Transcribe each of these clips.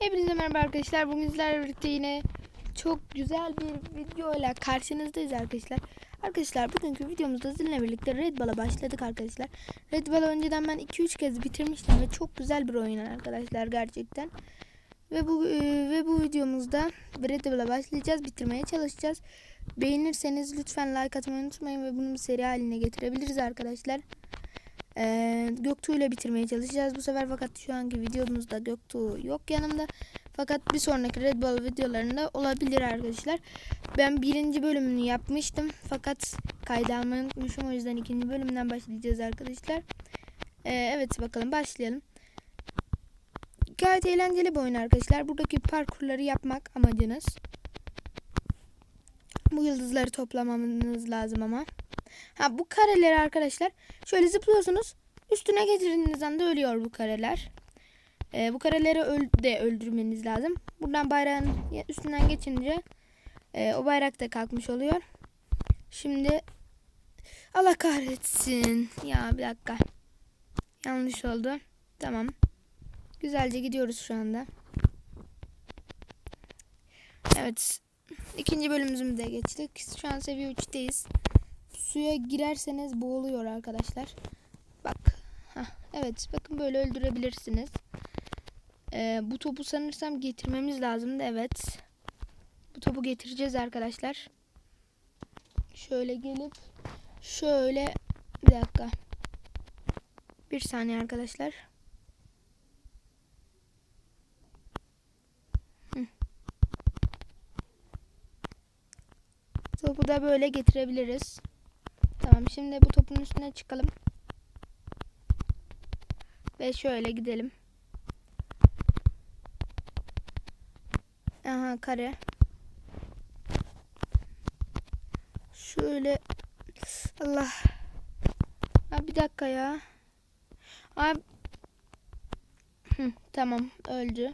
Hepinize merhaba arkadaşlar. Bugün sizlerle birlikte yine çok güzel bir videoyla karşınızdayız arkadaşlar. Arkadaşlar bugünkü videomuzda sizinle birlikte Red Ball'a başladık arkadaşlar. Red Ball'ı önceden ben 2-3 kez bitirmiştim ve çok güzel bir oyun arkadaşlar gerçekten. Ve bu e, ve bu videomuzda Red Ball'a başlayacağız, bitirmeye çalışacağız. Beğenirseniz lütfen like atmayı unutmayın ve bunu bir seri haline getirebiliriz arkadaşlar. Ee, Göktuğ ile bitirmeye çalışacağız bu sefer fakat şu anki videomuzda Göktuğ yok yanımda. Fakat bir sonraki Red Bull videolarında olabilir arkadaşlar. Ben birinci bölümünü yapmıştım fakat kaydı almayı o yüzden ikinci bölümden başlayacağız arkadaşlar. Ee, evet bakalım başlayalım. Gayet eğlenceli bir oyun arkadaşlar. Buradaki parkurları yapmak amacınız. Bu yıldızları toplamanız lazım ama. Ha bu kareleri arkadaşlar şöyle zıplıyorsunuz. Üstüne getirdiğiniz anda ölüyor bu kareler. Ee, bu kareleri öl de öldürmeniz lazım. Buradan bayrağın üstünden geçince e, o bayrak da kalkmış oluyor. Şimdi Allah kahretsin. Ya bir dakika. Yanlış oldu. Tamam. Güzelce gidiyoruz şu anda. Evet. İkinci bölümümüzü de geçtik. Şu an seviye 3'teyiz suya girerseniz boğuluyor arkadaşlar. Bak. Heh, evet bakın böyle öldürebilirsiniz. Ee, bu topu sanırsam getirmemiz lazımdı. Evet. Bu topu getireceğiz arkadaşlar. Şöyle gelip şöyle bir dakika. Bir saniye arkadaşlar. Topu da böyle getirebiliriz. Tamam şimdi bu topun üstüne çıkalım. Ve şöyle gidelim. Aha kare. Şöyle. Allah. Abi bir dakika ya. Abi. Hı, tamam öldü.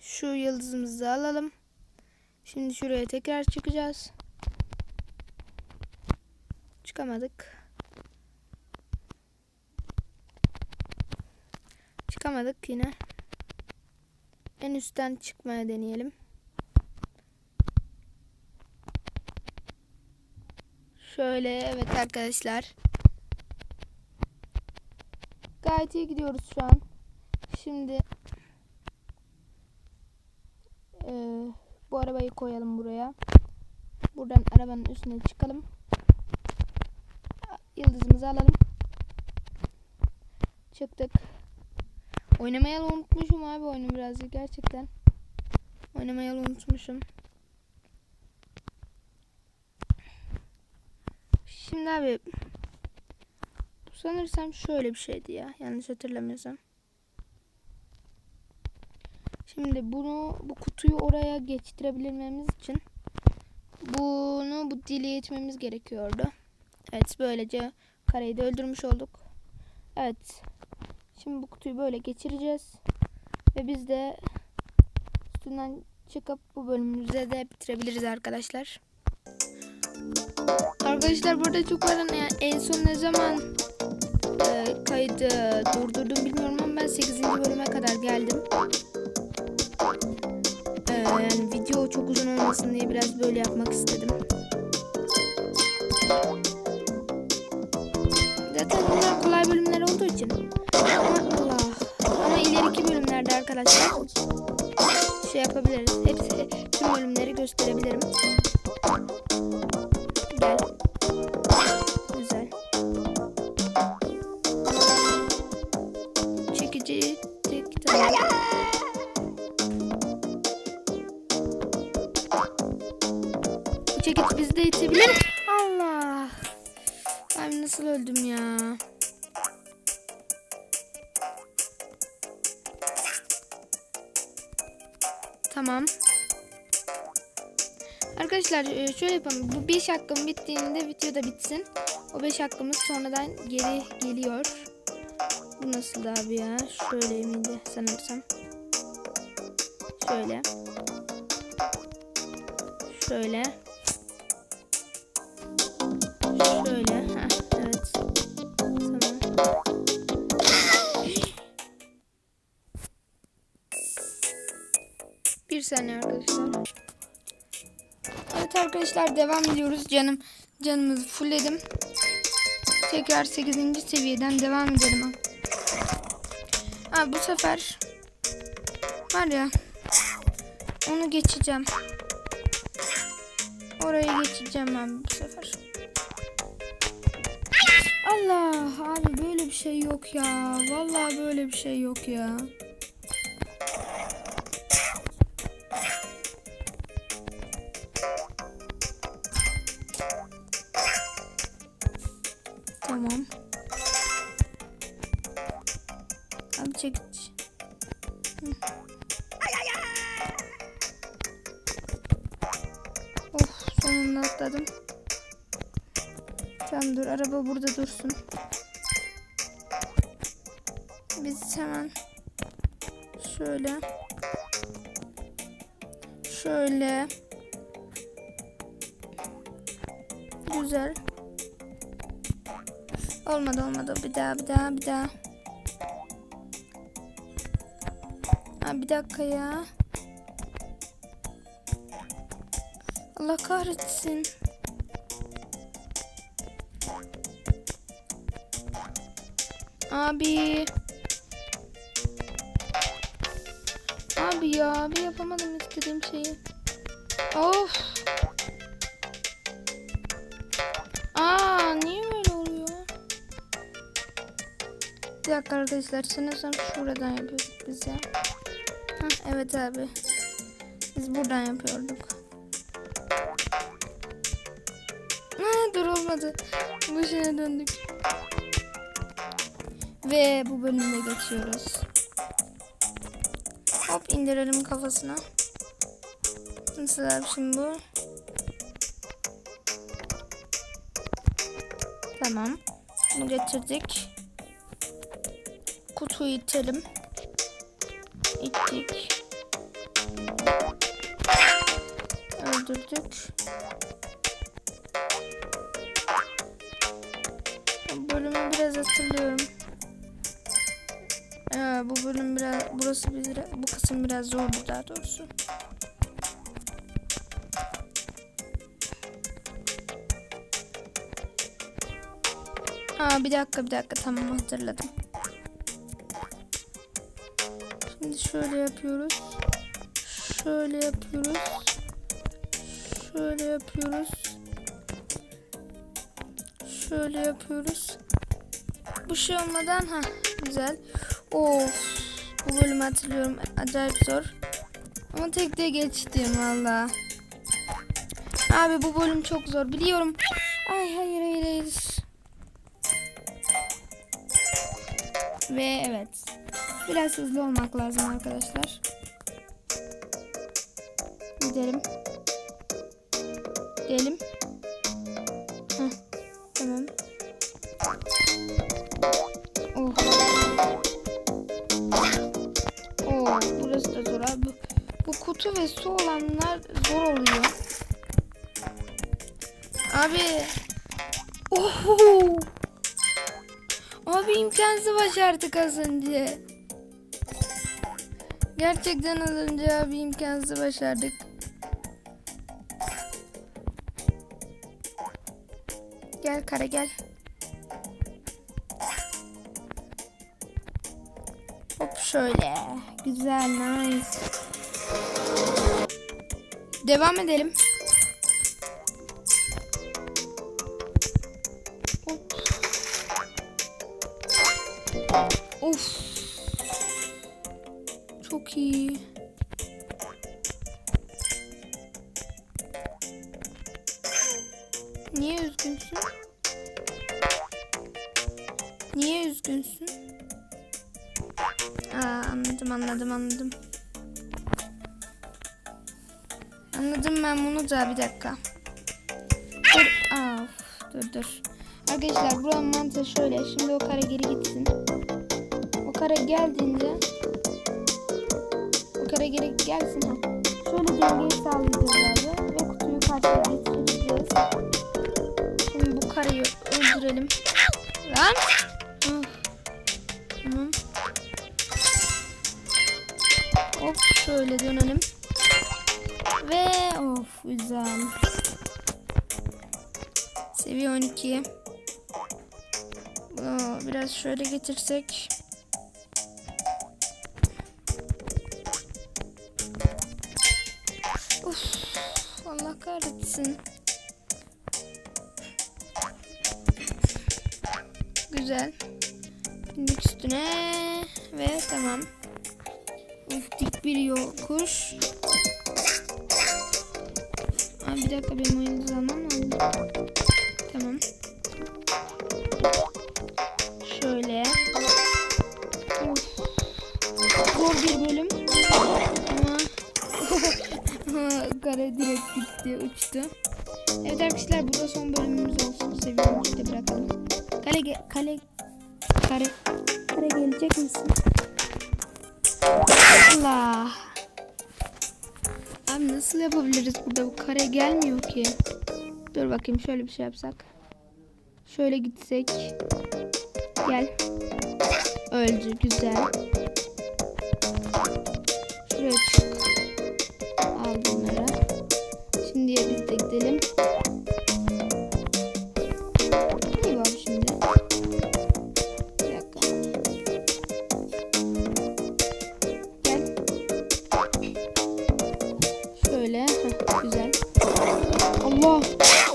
Şu yıldızımızı alalım. Şimdi şuraya tekrar çıkacağız. Çıkamadık. Çıkamadık yine. En üstten çıkmaya deneyelim. Şöyle evet arkadaşlar. Gayet iyi gidiyoruz şu an. Şimdi e, bu arabayı koyalım buraya. Buradan arabanın üstüne çıkalım. Yıldızımızı alalım. Çıktık. Oynamayı unutmuşum abi oyunu birazcık gerçekten. Oynamayı unutmuşum. Şimdi abi sanırsam şöyle bir şeydi ya. Yanlış hatırlamıyorsam. Şimdi bunu bu kutuyu oraya geçtirebilmemiz için bunu bu dili etmemiz gerekiyordu. Evet böylece kareyi de öldürmüş olduk. Evet. Şimdi bu kutuyu böyle geçireceğiz. Ve biz de üstünden çıkıp bu bölümümüzü de bitirebiliriz arkadaşlar. Arkadaşlar burada çok var yani en son ne zaman e, kaydı durdurdum bilmiyorum ama ben 8. bölüme kadar geldim. E, yani video çok uzun olmasın diye biraz böyle yapmak istedim. Arkadaşlar şey yapabiliriz. Hepsi tüm bölümleri gösterebilirim. Gel. Güzel. Çekici tek tamam. Bu çekiç bizi de itebilir. Arkadaşlar e, şöyle yapalım. Bu 5 hakkım bittiğinde video da bitsin. O 5 hakkımız sonradan geri geliyor. Bu nasıl abi ya? Şöyle miydi sanırsam. Şöyle. Şöyle. Şöyle. Heh, evet. Tamam. Bir saniye arkadaşlar. Evet arkadaşlar devam ediyoruz. Canım canımızı fullledim. Tekrar 8. seviyeden devam edelim. Ha, bu sefer var ya onu geçeceğim. Oraya geçeceğim ben bu sefer. Allah abi böyle bir şey yok ya. Vallahi böyle bir şey yok ya. Sonunda atladım. Tamam dur araba burada dursun. Biz hemen şöyle şöyle güzel olmadı olmadı bir daha bir daha bir daha ha, bir dakika ya Allah kahretsin Abi. Abi ya abi yapamadım istediğim şeyi. Of. Aa niye böyle oluyor? Bir dakika arkadaşlar sanırsam şuradan yapıyorduk biz ya. Hah, evet abi. Biz buradan yapıyorduk. Olmadı. Başına döndük. Ve bu bölümde geçiyoruz. Hop indirelim kafasına. Nasıl abi şimdi bu? Tamam. Bunu getirdik. Kutuyu itelim. İttik. Öldürdük. Biraz hatırlıyorum. Ee, bu bölüm biraz burası biraz bu kısım biraz zordu daha doğrusu. Aa bir dakika bir dakika tamam hatırladım. Şimdi şöyle yapıyoruz. Şöyle yapıyoruz. Şöyle yapıyoruz. Şöyle yapıyoruz. Bu şey olmadan ha güzel. Of. Bu bölümü hatırlıyorum. Acayip zor. Ama tek de geçtim valla. Abi bu bölüm çok zor. Biliyorum. Ay hayır hayır hayır. Ve evet. Biraz hızlı olmak lazım arkadaşlar. Gidelim. Gidelim. Heh, tamam. Oh. Oo, burası da zor abi. Bu kutu ve su olanlar zor oluyor. Abi. Oho. Abi imkansız başardık az önce. Gerçekten az önce abi imkansız başardık. Gel kara gel. Şöyle. Güzel nice. Devam edelim. Of. Çok iyi. Niye üzgünsün? Niye üzgünsün? Anladım anladım anladım. Anladım ben bunu da bir dakika. Dur. Aa, dur dur. Arkadaşlar buranın mantığı şöyle. Şimdi o kare geri gitsin. O kare geldiğinde o kare geri gelsin. Ha. Şöyle dengeyi sağlayacağız abi. Ve kutuyu karşıya getireceğiz. Şimdi bu kareyi öldürelim. Lan. Şöyle dönelim. Ve of güzel. Seviye 12. Bunu biraz şöyle getirsek. Of, Allah kahretsin. Güzel. Üstüne ve tamam. Uf dik bir yokuş. Aa, bir dakika benim oyun zaman oldu. Tamam. Şöyle. Of. Zor bir bölüm. Ama kare direkt gitti, uçtu. Evet arkadaşlar burada son bölümümüz olsun. Seviyorum işte bırakalım. Kale kale kare kare gelecek misin? Allah. Abi nasıl yapabiliriz burada bu kare gelmiyor ki. Dur bakayım şöyle bir şey yapsak. Şöyle gitsek. Gel. Öldü güzel. Allah.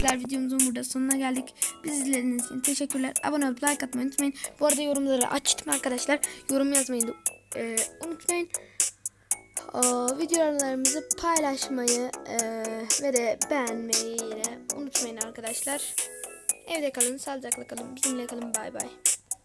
Arkadaşlar videomuzun burada sonuna geldik. Biz izlediğiniz için teşekkürler. Abone olup like atmayı unutmayın. Bu arada yorumları açtım arkadaşlar. Yorum yazmayı da e, unutmayın. Aa, videolarımızı paylaşmayı e, ve de beğenmeyi yine unutmayın arkadaşlar. Evde kalın, sağlıcakla kalın, bizimle kalın. Bay bay.